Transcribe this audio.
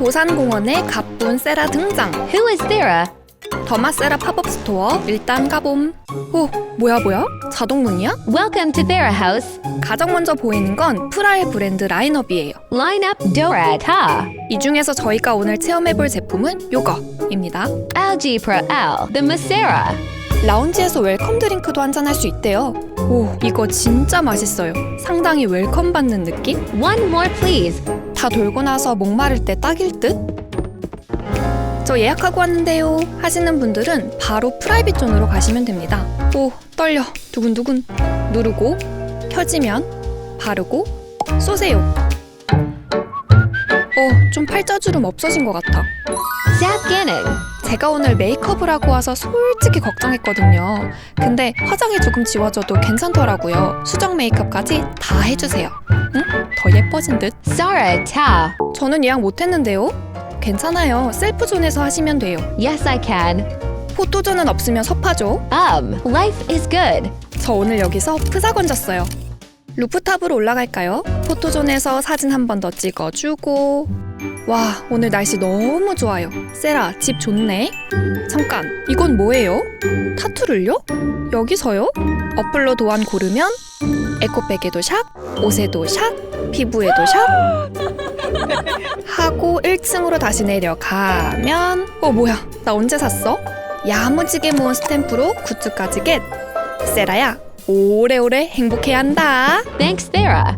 도산공원에 가쁜 세라 등장. Who is Thera? 더마세라 팝업 스토어 일단 가봄. 오, 뭐야 뭐야? 자동문이야? Welcome to Thera House. 가장 먼저 보이는 건 프라의 브랜드 라인업이에요. Line up Dora Ta. 이 중에서 저희가 오늘 체험해볼 제품은 요거입니다. Algae Pro L. The Macera. 라운지에서 웰컴 드링크도 한잔할 수 있대요. 오, 이거 진짜 맛있어요. 상당히 웰컴 받는 느낌? One more, please. 다 돌고 나서 목마를 때 딱일 듯? 저 예약하고 왔는데요. 하시는 분들은 바로 프라이빗 존으로 가시면 됩니다. 오, 떨려. 두근두근. 누르고, 켜지면, 바르고, 쏘세요. 어, 좀 팔자주름 없어진 것 같아. 제가 오늘 메이크업을 하고 와서 솔직히 걱정했거든요. 근데 화장이 조금 지워져도 괜찮더라고요. 수정 메이크업까지 다 해주세요. 응? 더 예뻐진 듯? Sara Ta. 저는 예약 못했는데요. 괜찮아요. 셀프존에서 하시면 돼요. Yes, I can. 포토존은 없으면 섭하죠. Um, life is good. 저 오늘 여기서 프사 건졌어요. 루프탑으로 올라갈까요? 포토존에서 사진 한 번 더 찍어주고 와 오늘 날씨 너무 좋아요 세라 집 좋네 잠깐 이건 뭐예요? 타투를요? 여기서요? 어플로 도안 고르면 에코백에도 샥 옷에도 샥 피부에도 샥 하고 1층으로 다시 내려가면 어 뭐야 나 언제 샀어? 야무지게 모은 스탬프로 굿즈까지 겟 세라야 오래오래 행복해야 한다. Thanks, Thera.